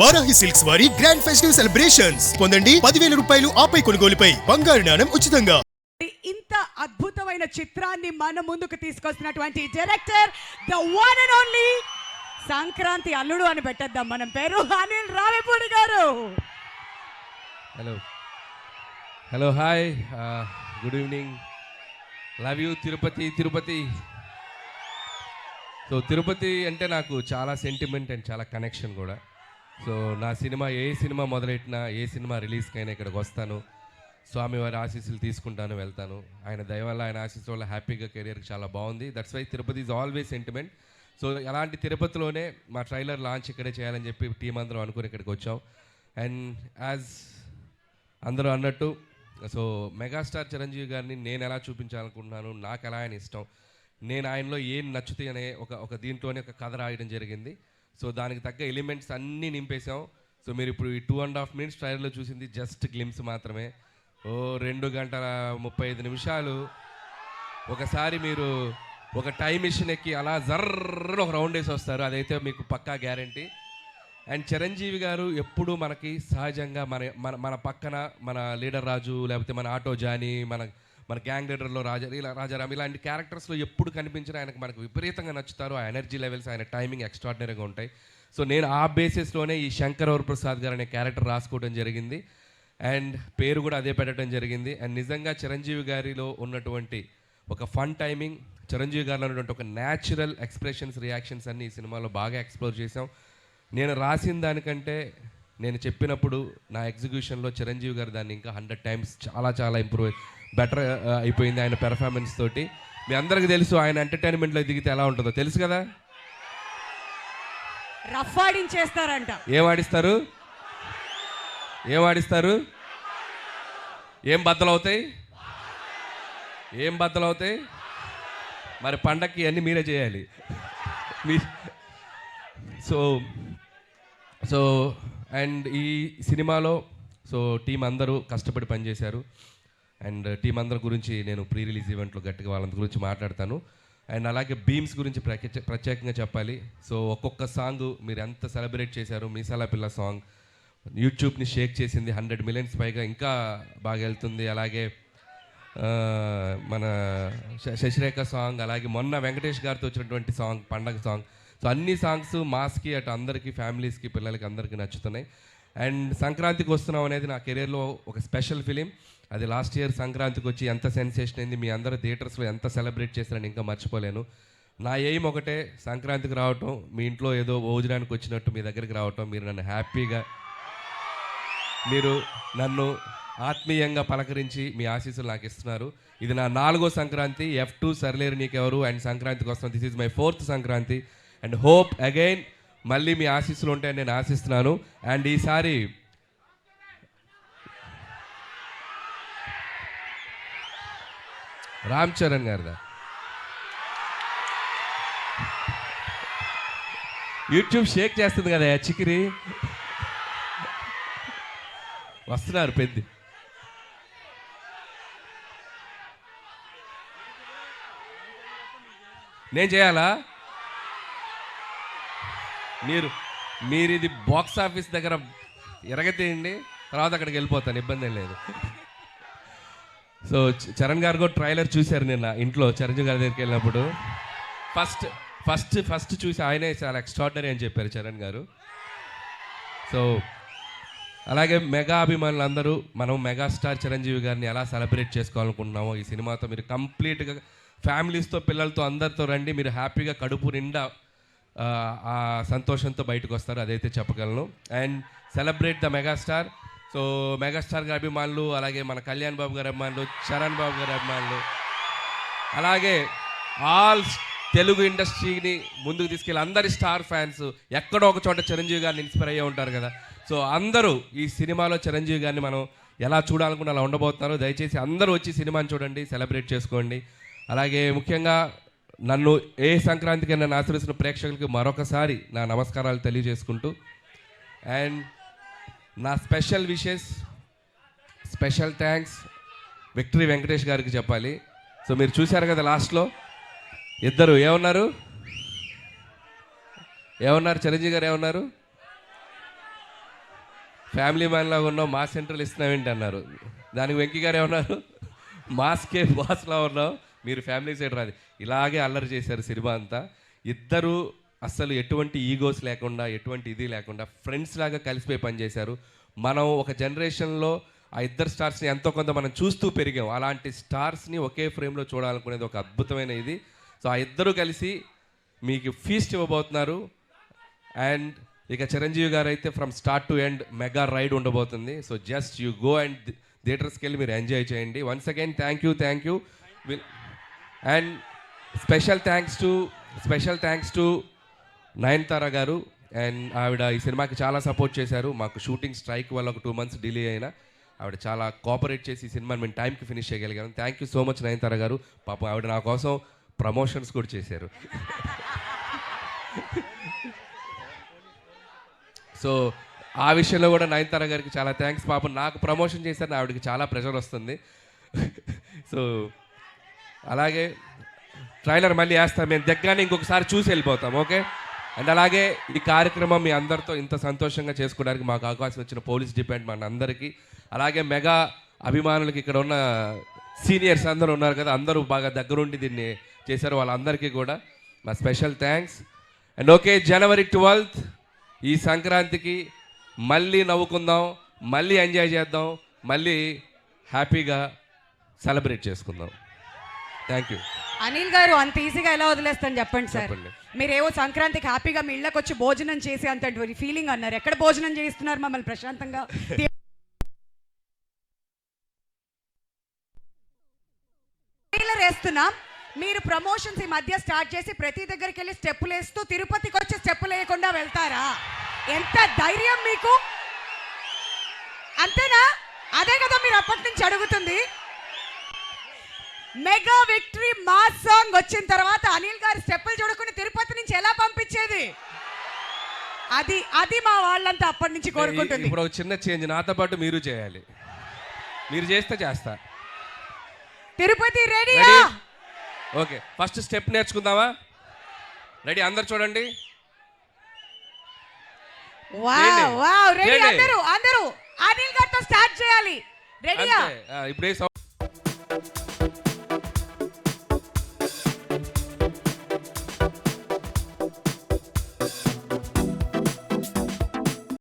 Varahi silks వారి grand festive celebrations పొందండి పదివేల రూపాయలు ఆపై కొనుగోలుపై. బంగారు నాణం ఉచితంగా. ఇంత అద్భుతమైన చిత్రాన్ని మన ముందుకు తీసుకొస్తున్నటువంటి director the one and only Sankranti Alludu అని పెట్టేద్దాం మనం పేరు అనిల్ రావిపూడి గారు. Hello hello hi good evening love you Tirupati Tirupati so Tirupati అంటే నాకు చాలా సెంటిమెంట్ అండ్ చాలా కనెక్షన్ కూడా. సో నా సినిమా ఏ సినిమా మొదలెట్టినా ఏ సినిమా రిలీజ్కైనా ఇక్కడికి వస్తాను. స్వామివారి ఆశీస్సులు తీసుకుంటాను వెళ్తాను. ఆయన దయ వల్ల ఆయన ఆశీస్సు వల్ల హ్యాపీగా కెరియర్కి చాలా బాగుంది. That's why Tirupati is always sentiment so అలాంటి తిరుపతిలోనే మా ట్రైలర్ లాంచ్ ఇక్కడే చేయాలని చెప్పి టీం అందరం అనుకుని ఇక్కడికి వచ్చాం. అండ్ యాజ్ అందరూ అన్నట్టు సో మెగాస్టార్ చిరంజీవి గారిని నేను ఎలా చూపించాలనుకుంటున్నాను నాకు ఎలా ఆయన ఇష్టం నేను ఆయనలో ఏం నచ్చుతాయి అనే ఒక ఒక దీంట్లోనే ఒక కథ రాయడం జరిగింది. సో దానికి తగ్గ ఎలిమెంట్స్ అన్నీ నింపేశాం. సో మీరు ఇప్పుడు ఈ టూ అండ్ హాఫ్ మినిట్స్ ట్రైలర్లో చూసింది జస్ట్ గ్లిమ్స్ మాత్రమే. ఓ రెండు గంటల ముప్పై ఐదు నిమిషాలు. ఒకసారి మీరు ఒక టైం మిషన్ ఎక్కి అలా జర్ర ఒక రౌండ్ వేసి వస్తారు. అదైతే మీకు పక్కా గ్యారంటీ అండ్ చిరంజీవి గారు ఎప్పుడు మనకి సహజంగా మన మన మన పక్కన మన లీడర్ రాజు లేకపోతే మన ఆటో జానీ మన మన గ్యాంగ్ లీడర్లో రాజా ఇలా రాజారాం ఇలాంటి క్యారెక్టర్స్లో ఎప్పుడు కనిపించినా ఆయనకు మనకు విపరీతంగా నచ్చుతారు. ఆ ఎనర్జీ లెవెల్స్ ఆయన టైమింగ్ ఎక్స్ట్రాడినరీగా ఉంటాయి. సో నేను ఆ బేసిస్లోనే ఈ శంకర్ ప్రసాద్ గారు అనే క్యారెక్టర్ రాసుకోవడం జరిగింది. అండ్ పేరు కూడా అదే పెట్టడం జరిగింది. అండ్ నిజంగా చిరంజీవి గారిలో ఉన్నటువంటి ఒక ఫన్ టైమింగ్ చిరంజీవి గారిలో ఉన్నటువంటి ఒక న్యాచురల్ ఎక్స్ప్రెషన్స్ రియాక్షన్స్ అన్ని ఈ సినిమాలో బాగా ఎక్స్ప్లోర్ చేసాం నేను రాసిన దానికంటే నేను చెప్పినప్పుడు నా ఎగ్జిక్యూషన్లో చిరంజీవి గారు దాన్ని ఇంకా హండ్రెడ్ టైమ్స్ చాలా చాలా ఇంప్రూవ్ బెటర్ అయిపోయింది ఆయన పెర్ఫార్మెన్స్ తోటి. మీ అందరికీ తెలుసు ఆయన ఎంటర్టైన్మెంట్లో దిగితే ఎలా ఉంటుందో. తెలుసు కదా? రఫ్ ఆడించేస్తారంట. ఏం ఆడిస్తారు? ఏం ఆడిస్తారు? ఏం బద్దలవుతాయి ఏం బద్దలవుతాయి మరి పండక్కి అన్నీ మీరే చేయాలి. మీ సో సో అండ్ ఈ సినిమాలో సో టీం అందరూ కష్టపడి పనిచేశారు. అండ్ టీం అందరి గురించి నేను ప్రీ రిలీజ్ ఈవెంట్లో గట్టిగా వాళ్ళందరి గురించి మాట్లాడతాను. అండ్ అలాగే బీమ్స్ గురించి ప్రత్యే ప్రత్యేకంగా చెప్పాలి. సో ఒక్కొక్క సాంగ్ మీరు ఎంత సెలబ్రేట్ చేశారు మీసాలా పిల్ల సాంగ్ యూట్యూబ్ని షేక్ చేసింది హండ్రెడ్ మిలియన్స్ పైగా ఇంకా బాగా వెళ్తుంది. అలాగే మన శ- శశిరేఖ సాంగ్ అలాగే మొన్న వెంకటేష్ గారితో వచ్చినటువంటి సాంగ్ పండగ సాంగ్. సో అన్ని సాంగ్స్ మాస్కి అటు అందరికీ ఫ్యామిలీస్కి పిల్లలకి అందరికీ నచ్చుతున్నాయి. అండ్ సంక్రాంతికి వస్తున్నాం అనేది నా కెరీర్లో ఒక స్పెషల్ ఫిలిం. అది లాస్ట్ ఇయర్ సంక్రాంతికి వచ్చి ఎంత సెన్సేషన్ అయింది మీ అందరూ థియేటర్స్లో ఎంత సెలబ్రేట్ చేశారని ఇంకా మర్చిపోలేను. నా ఎయిమ్ ఒకటే సంక్రాంతికి రావటం మీ ఇంట్లో ఏదో భోజనానికి వచ్చినట్టు మీ దగ్గరికి రావటం మీరు నన్ను హ్యాపీగా మీరు నన్ను ఆత్మీయంగా పలకరించి మీ ఆశీస్సులు నాకు ఇస్తున్నారు. ఇది నా నాలుగో Sankranti F two సర్లేరు Neekevvaru and సంక్రాంతికి వస్తాం this is my fourth Sankranti and hope again మళ్ళీ మీ ఆశీస్సులు ఉంటాయని నేను ఆశిస్తున్నాను. అండ్ ఈసారి రామ్ చరణ్ గారిదా? యూట్యూబ్ షేక్ చేస్తుంది కదా చికిరి. వస్తున్నారు పెద్ద నేను చేయాలా? మీరు మీరు ఇది బాక్స్ ఆఫీస్ దగ్గర ఎరగతీయండి తర్వాత అక్కడికి వెళ్ళిపోతాను ఇబ్బంది లేదు. సో చరణ్ గారు కూడా ట్రైలర్ చూశారు నిన్న ఇంట్లో చిరంజీవి గారి దగ్గరికి వెళ్ళినప్పుడు. ఫస్ట్ ఫస్ట్ ఫస్ట్ చూసి ఆయనే చాలా ఎక్స్ట్రాడినరీ అని చెప్పారు చరణ్ గారు. సో అలాగే మెగా అభిమానులు అందరూ మనం మెగాస్టార్ చిరంజీవి గారిని ఎలా సెలబ్రేట్ చేసుకోవాలనుకుంటున్నామో ఈ సినిమాతో మీరు కంప్లీట్గా ఫ్యామిలీస్తో పిల్లలతో అందరితో రండి మీరు హ్యాపీగా కడుపు నిండా ఆ, సంతోషంతో బయటకు వస్తారు అదైతే చెప్పగలను. And celebrate the megastar. So megastar గారి అభిమానులు అలాగే మన కళ్యాణ్ బాబు గారి అభిమానులు చరణ్ బాబు గారి అభిమానులు అలాగే ఆల్ తెలుగు ఇండస్ట్రీని ముందుకు తీసుకెళ్ళి అందరి స్టార్ ఫ్యాన్స్ ఎక్కడో ఒక చోట చిరంజీవి గారిని ఇన్స్పైర్ అయ్యే ఉంటారు కదా. సో అందరూ ఈ సినిమాలో చిరంజీవి గారిని మనం ఎలా చూడాలనుకున్నా అలా ఉండబోతున్నారు. దయచేసి అందరూ వచ్చి సినిమాని చూడండి సెలబ్రేట్ చేసుకోండి. అలాగే ముఖ్యంగా నన్ను ఏ సంక్రాంతికి నన్ను ఆశ్రయిస్తున్న ప్రేక్షకులకి మరొకసారి నా నమస్కారాలు తెలియజేసుకుంటూ అండ్ నా special wishes special thanks victory Venkatesh గారికి చెప్పాలి. సో మీరు చూశారు కదా లాస్ట్లో? ఇద్దరు ఏమన్నారు? ఏమన్నారు? చిరంజీవి గారు ఏమన్నారు? ఫ్యామిలీ మ్యాన్ లాగా ఉన్నావు మాస్ సెంటర్లు ఇస్తున్నావేంటి అన్నారు. దానికి వెంకీ గారు ఏమన్నారు? మాస్కే బాస్లా ఉన్నావు. మీరు ఫ్యామిలీ సైడ్ రాదు. ఇలాగే అల్లరి చేశారు సినిమా అంతా. ఇద్దరు అస్సలు ఎటువంటి ఈగోస్ లేకుండా ఎటువంటి ఇది లేకుండా ఫ్రెండ్స్ లాగా కలిసిపోయి పనిచేశారు. మనం ఒక జనరేషన్లో ఆ ఇద్దరు స్టార్స్ని ఎంతో కొంత మనం చూస్తూ పెరిగాం. అలాంటి స్టార్స్ని ఒకే ఫ్రేమ్లో చూడాలనుకునేది ఒక అద్భుతమైన ఇది. సో ఆ ఇద్దరు కలిసి మీకు ఫీస్ట్ ఇవ్వబోతున్నారు. అండ్ ఇక చిరంజీవి గారు అయితే from start to end mega ride ఉండబోతుంది. So just you go and థియేటర్స్కి వెళ్ళి మీరు ఎంజాయ్ చేయండి. Once again thank you thank you and special thanks to special thanks to Nayanthara గారు. అండ్ ఆవిడ ఈ సినిమాకి చాలా సపోర్ట్ చేశారు. మాకు షూటింగ్ స్ట్రైక్ వల్ల ఒక టూ మంత్స్ డిలే అయినా ఆవిడ చాలా కోఆపరేట్ చేసి ఈ సినిమాని మేము టైంకి ఫినిష్ చేయగలిగాను thank you so much Nayanthara గారు. పాపం ఆవిడ నా కోసం ప్రమోషన్స్ కూడా చేశారు. సో ఆ విషయంలో కూడా నయనతార గారికి చాలా థ్యాంక్స్ పాపం నాకు ప్రమోషన్ చేశారు ఆవిడకి చాలా ప్రెషర్ వస్తుంది. సో అలాగే ట్రైలర్ మళ్ళీ వేస్తాం మేము దగ్గరనే ఇంకొకసారి చూసి వెళ్ళిపోతాం ఓకే? అండ్ అలాగే ఈ కార్యక్రమం మీ అందరితో ఇంత సంతోషంగా చేసుకోవడానికి మాకు అవకాశం ఇచ్చిన పోలీస్ డిపార్ట్మెంట్ అందరికీ అలాగే మెగా అభిమానులకి ఇక్కడ ఉన్న సీనియర్స్ అందరూ ఉన్నారు కదా అందరూ బాగా దగ్గరుండి దీన్ని చేశారు వాళ్ళందరికీ కూడా మా special thanks. And okay January twelfth ఈ సంక్రాంతికి మళ్ళీ నవ్వుకుందాం మళ్ళీ ఎంజాయ్ చేద్దాం మళ్ళీ హ్యాపీగా సెలబ్రేట్ చేసుకుందాం. థ్యాంక్ యూ అనిల్ గారు అంత ఈజీగా ఎలా వదిలేస్తాను చెప్పండి సార్? చెప్పండి. మీరేవో సంక్రాంతికి హ్యాపీగా మీ ఇళ్ళకి వచ్చి భోజనం చేసి అంత ఫీలింగ్ అన్నారు. ఎక్కడ భోజనం చేయిస్తున్నారు మమ్మల్ని ప్రశాంతంగా? ట్రైలర్ వేస్తున్నాం. మీరు ప్రమోషన్స్ ఈ మధ్య స్టార్ట్ చేసి ప్రతి దగ్గరికి వెళ్ళి స్టెప్పులు వేస్తూ తిరుపతికి వచ్చి స్టెప్పులు వేయకుండా వెళ్తారా? ఎంత ధైర్యం మీకు? అంతేనా? అదే కదా మీరు అప్పటి నుంచి అడుగుతుంది. మెగా విక్టరీ మాస్ సాంగ్ వచ్చిన తర్వాత అనిల్ గారి స్టెప్పులు చూడకుండా తిరుపతి నుంచి ఎలా పంపించేది? అది అది మా వాళ్ళంతా అప్పటి నుంచి కోరుకుంటుంది. ఇప్పుడు ఒక చిన్న చేంజ్ నాతో పాటు మీరు చేయాలి. మీరు చేస్తే చేస్తా. తిరుపతి రెడీయా రెడీ ఓకే ఫస్ట్ స్టెప్ నేర్చుకుందామా? రెడీ అందరు చూడండి. వావ్. Wow ready. అందరూ అందరూ అనిల్ గారితో స్టార్ట్ చేయాలి. రెడీయా ఇప్పుడే